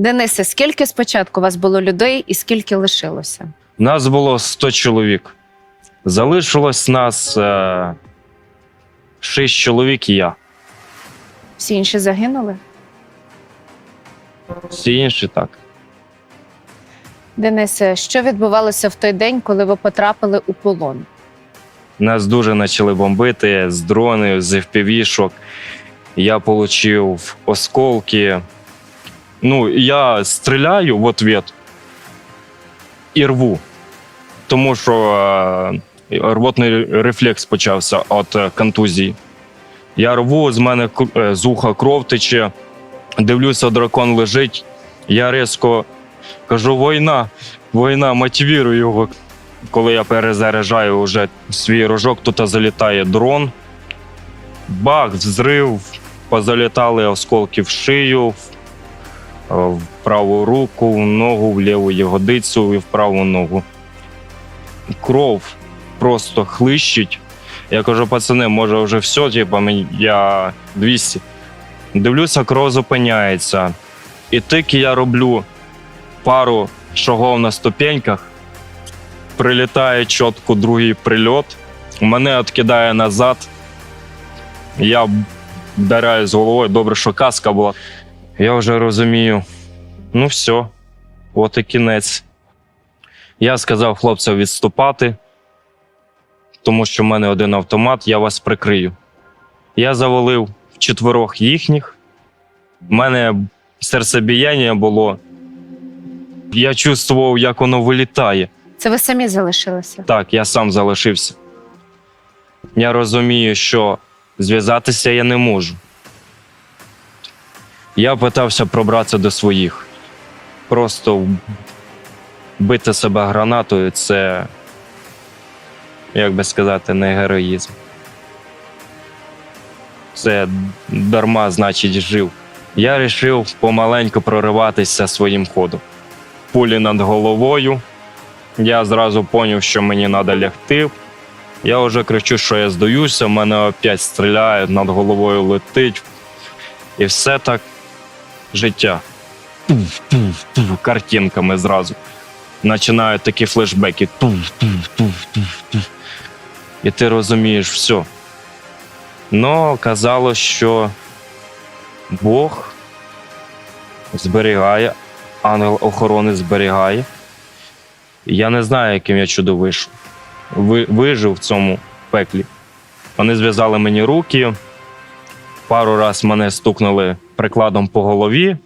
Денисе, скільки спочатку у вас було людей і скільки лишилося? Нас було 100 чоловік. Залишилось нас е, 6 чоловік і я. Всі інші загинули? Всі інші так. Денисе, що відбувалося в той день, коли ви потрапили у полон? Нас дуже почали бомбити з дронів, з FPV-шок. Я отримав осколки. Ну, я стріляю в ответ і рву. Тому що е, рвотний рефлекс почався від е, контузії. Я рву, з мене е, з уха кров тече. Дивлюся, дракон лежить. Я різко кажу: війна, війна, мотивірую його коли я перезаряджаю вже свій рожок, тут залітає дрон. Бах, взрив, позалітали осколки в шию, в, в праву руку, в ногу, в ліву ягодицю і в праву ногу. Кров просто хлищить. Я кажу, пацани, може вже все, мені- я 200. Дивлюся, кров зупиняється. І тільки я роблю пару шагов на ступеньках, прилітає чітко другий прильот. Мене відкидає назад. Я вдаряюсь головою, добре, що каска була. Я вже розумію. Ну все, от і кінець. Я сказав хлопцям відступати, тому що в мене один автомат, я вас прикрию. Я завалив в четверох їхніх. У мене серцебіяння було. Я чувствував, як воно вилітає. Це ви самі залишилися? Так, я сам залишився. Я розумію, що зв'язатися я не можу. Я питався пробратися до своїх. Просто бити себе гранатою це, як би сказати, не героїзм. Це дарма, значить, жив. Я вирішив помаленьку прориватися своїм ходом. Пулі над головою. Я зразу зрозумів, що мені треба лягти. Я вже кричу, що я здаюся, в мене опять стріляють, над головою летить. І все так життя. Туф, туф, туф, картинками зразу. Починають такі флешбеки. Туф, туф, туф, туф, туф. І ти розумієш все. Но казалось, що Бог зберігає, ангел охорони зберігає. Я не знаю, яким я чудо вийшов. Ви, вижив в цьому пеклі. Вони зв'язали мені руки, пару раз мене стукнули прикладом по голові,